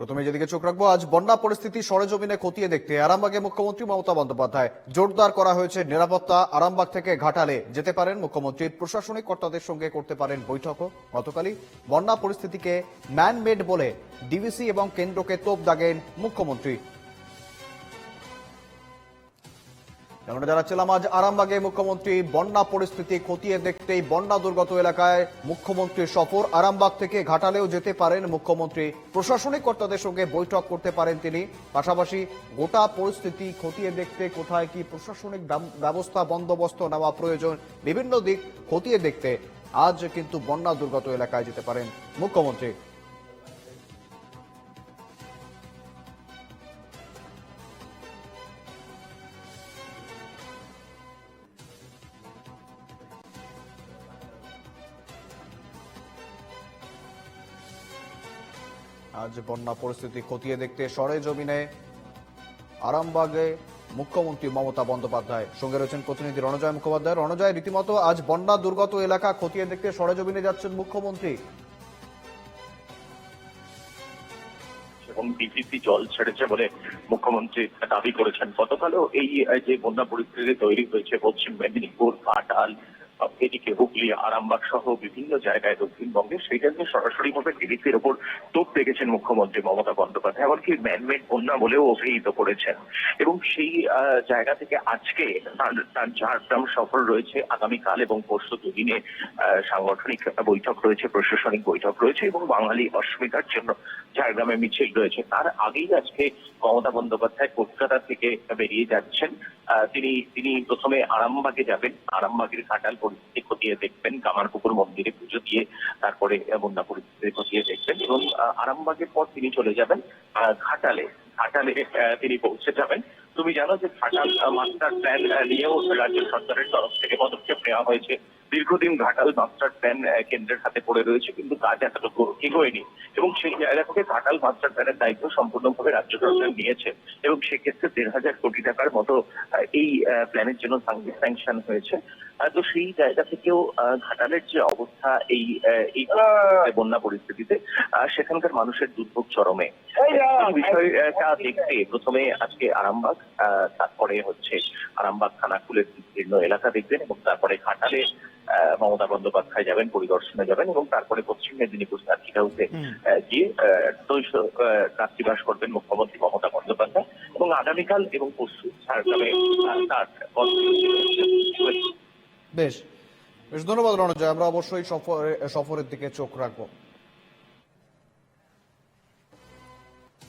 প্রথমে যেদিকে চোখ রাখব, আজ বন্যা পরিস্থিতি সরেজমিনে খতিয়ে দেখতে আরামবাগে মুখ্যমন্ত্রী মমতা বন্দ্যোপাধ্যায়। জোরদার করা হয়েছে নিরাপত্তা আরামবাগ থেকে ঘাটালে। যেতে পারেন মুখ্যমন্ত্রীর প্রশাসনিক কর্তাদের সঙ্গে করতে পারেন বৈঠকও। গতকালই বন্যা পরিস্থিতিকে ম্যানমেড বলে ডিভিসি এবং কেন্দ্রকে তোপ দাগেন মুখ্যমন্ত্রী। আমরা জানাচ্ছিলাম, আজ আরামবাগে মুখ্যমন্ত্রী বন্যা পরিস্থিতি খতিয়ে দেখতেই বন্যা দুর্গত এলাকায় মুখ্যমন্ত্রী সফর। আরামবাগ থেকে ঘাটালেও যেতে পারেন মুখ্যমন্ত্রী। প্রশাসনিক কর্তাদের সঙ্গে বৈঠক করতে পারেন তিনি। পাশাপাশি গোটা পরিস্থিতি খতিয়ে দেখতে কোথায় কি প্রশাসনিক ব্যবস্থা, বন্দোবস্ত নেওয়া প্রয়োজন, বিভিন্ন দিক খতিয়ে দেখতে আজ কিন্তু বন্যা দুর্গত এলাকায় যেতে পারেন মুখ্যমন্ত্রী। আজ বন্যা পরিস্থিতি খতিয়ে দেখতে সরে জমিনে আরামবাগে মুখ্যমন্ত্রী মমতা বন্দ্যোপাধ্যায়। সঙ্গে রয়েছেন প্রতিনিধি রণজয় মুখোপাধ্যায়। রণজয় রীতিমতো আজ বন্যা দুর্গত এলাকা খতিয়ে দেখতে সরেজমিনে যাচ্ছেন মুখ্যমন্ত্রী। এবং জল ছেড়েছে বলে মুখ্যমন্ত্রী দাবি করেছেন। গতকালও এই যে বন্যা পরিস্থিতি তৈরি হয়েছে পশ্চিম মেদিনীপুর আহ, এদিকে হুগলি, আরামবাগ সহ বিভিন্ন জায়গায় দক্ষিণবঙ্গে সেইটা নিয়ে সরাসরি ভাবে ডিডিসির ওপর তোপ দেখেছেন মুখ্যমন্ত্রী মমতা বন্দ্যোপাধ্যায়। এমনকি ম্যানমেড বন্যা বলেও অভিহিত করেছেন। এবং সেই জায়গা থেকে আজকে তার ঝাড়গ্রাম সফর রয়েছে আগামীকাল এবং পরশু দুদিনে সাংগঠনিক বৈঠক রয়েছে, প্রশাসনিক বৈঠক রয়েছে এবং বাঙালি অস্মিতার জন্য ঝাড়গ্রামে মিছিল রয়েছে। তার আগেই আজকে মমতা বন্দ্যোপাধ্যায় কলকাতা থেকে বেরিয়ে যাচ্ছেন। তিনি তিনি প্রথমে আরামবাগে যাবেন। আরামবাগের ঘাটাল পরিস্থিতি খতিয়ে দেখবেন। কামারপুকুর মন্দিরে পুজো দিয়ে তারপরে বন্যা পরিস্থিতি খতিয়ে দেখবেন এবং আরামবাগের পর তিনি চলে যাবেন ঘাটালে। ঘাটালে তিনি পৌঁছে যাবেন। তুমি জানো যে ঘাটাল মাস্টার প্ল্যান নিয়েও রাজ্য সরকারের তরফ থেকে পদক্ষেপ নেওয়া হয়েছে। দীর্ঘদিন ঘাটাল মাস্টার প্ল্যান কেন্দ্রের হাতে পড়ে রয়েছে কিন্তু কাজ এতটুকু এগোয়নি এবং সেই জায়গা থেকে ঘাটাল মাস্টার প্ল্যানের দায়িত্ব সম্পূর্ণভাবে রাজ্য সরকার নিয়েছে। এবং সেক্ষেত্রে দেড় হাজার কোটি টাকার মতো এই প্ল্যানের জন্য স্যাংশন হয়েছে। তো সেই জায়গা থেকেও ঘাটালের যে অবস্থা এই এই বন্যা পরিস্থিতিতে আহ, সেখানকার মানুষের দুর্ভোগ চরমে। এই বিষয়টা দেখতে প্রথমে আজকে আরামবাগ আহ, তারপরে হচ্ছে আরামবাগ খানাকুলের বিস্তীর্ণ এলাকা দেখবেন এবং তারপরে ঘাটালে মমতা বন্দ্যোপাধ্যায় যাবেন পরিদর্শনে যাবেন এবং তারপরে পশ্চিম মেদিনীপুর সার্কিট হাউসে গিয়ে দৈশ রাত্রিবাস করবেন মুখ্যমন্ত্রী মমতা বন্দ্যোপাধ্যায় এবং আগামীকাল এবং পরশু ঝাড়গ্রামে তার বেশ বেশ ধন্যবাদ রণজয়। আমরা অবশ্যই সফরে- সফরের দিকে চোখ রাখব।